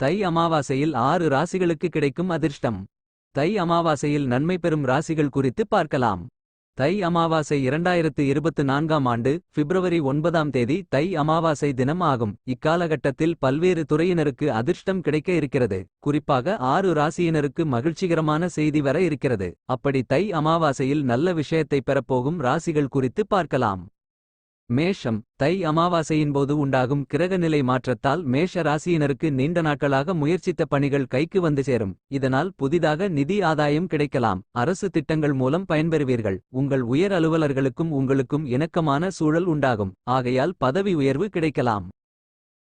தை அமாவாசையில் ஆறு ராசிகளுக்கு கிடைக்கும் அதிர்ஷ்டம். தை அமாவாசையில் நன்மை பெறும் ராசிகள் குறித்து பார்க்கலாம். தை அமாவாசை இரண்டாயிரத்து இருபத்து நான்காம் ஆண்டு பிப்ரவரி ஒன்பதாம் தேதி தை அமாவாசை தினம் ஆகும். இக்காலகட்டத்தில் பல்வேறு துறையினருக்கு அதிர்ஷ்டம் கிடைக்க இருக்கிறது. குறிப்பாக ஆறு ராசியினருக்கு மகிழ்ச்சிகரமான செய்தி வர இருக்கிறது. அப்படி தை அமாவாசையில் நல்ல விஷயத்தை பெறப்போகும் ராசிகள் குறித்து பார்க்கலாம். மேஷம் தை அமாவாசையின் போது உண்டாகும் கிரகநிலை மாற்றத்தால் மேஷ ராசியினருக்கு நீண்ட நாட்களாக முயற்சித்த பணிகள் கைக்கு வந்து சேரும். இதனால் புதிதாக நிதி ஆதாயம் கிடைக்கலாம். அரசு திட்டங்கள் மூலம் பயன்பெறுவீர்கள். உங்கள் உயர் அலுவலர்களுக்கும் உங்களுக்கும் இணக்கமான சூழல் உண்டாகும். ஆகையால் பதவி உயர்வு கிடைக்கலாம்.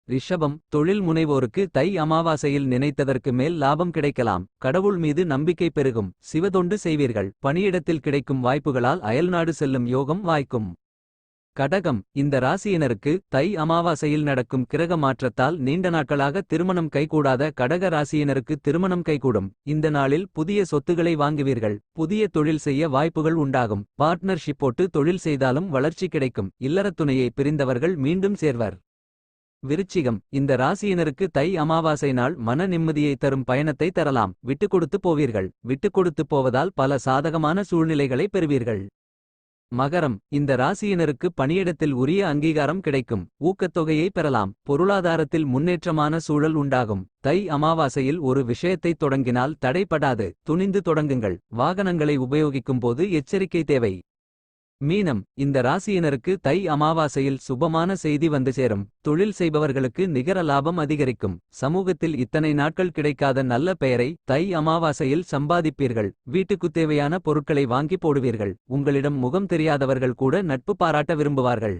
ரிஷபம் தொழில் முனைவோருக்கு தை அமாவாசையில் நினைத்ததற்கு மேல் லாபம் கிடைக்கலாம். கடவுள் மீது நம்பிக்கை பெருகும். சிவதொண்டு செய்வீர்கள். பணியிடத்தில் கிடைக்கும் வாய்ப்புகளால் அயல்நாடு செல்லும் யோகம் வாய்க்கும். கடகம் இந்த ராசியினருக்கு தை அமாவாசையில் நடக்கும் கிரக மாற்றத்தால் நீண்ட நாட்களாக திருமணம் கைகூடாத கடக ராசியினருக்கு திருமணம் கைகூடும். இந்த நாளில் புதிய சொத்துக்களை வாங்குவீர்கள். புதிய தொழில் செய்ய வாய்ப்புகள் உண்டாகும். பார்ட்னர்ஷிப் போட்டு தொழில் செய்தாலும் வளர்ச்சி கிடைக்கும். இல்லறத்துணையை பிரிந்தவர்கள் மீண்டும் சேர்வர். விருச்சிகம் இந்த ராசியினருக்கு தை அமாவாசை நாள் மன நிம்மதியை தரும் பயணத்தை தரலாம். விட்டுக்கொடுத்து போவீர்கள். விட்டுக்கொடுத்து போவதால் பல சாதகமான சூழ்நிலைகளை பெறுவீர்கள். மகரம் இந்த ராசியினருக்கு பணியிடத்தில் உரிய அங்கீகாரம் கிடைக்கும். ஊக்கத்தொகையை பெறலாம். பொருளாதாரத்தில் முன்னேற்றமான சூழல் உண்டாகும். தை அமாவாசையில் ஒரு விஷயத்தை தொடங்கினால் தடைப்படாது. துணிந்து தொடங்குங்கள். வாகனங்களை உபயோகிக்கும் போது எச்சரிக்கை தேவை. மீனம் இந்த ராசியினருக்கு தை அமாவாசையில் சுபமான செய்தி வந்து சேரும். தொழில் செய்பவர்களுக்கு நிகர லாபம் அதிகரிக்கும். சமூகத்தில் இத்தனை நாட்கள் கிடைக்காத நல்ல பெயரை தை அமாவாசையில் சம்பாதிப்பீர்கள். வீட்டுக்குத் தேவையான பொருட்களை வாங்கி போடுவீர்கள். உங்களிடம் முகம் தெரியாதவர்கள் கூட நட்பு பாராட்ட விரும்புவார்கள்.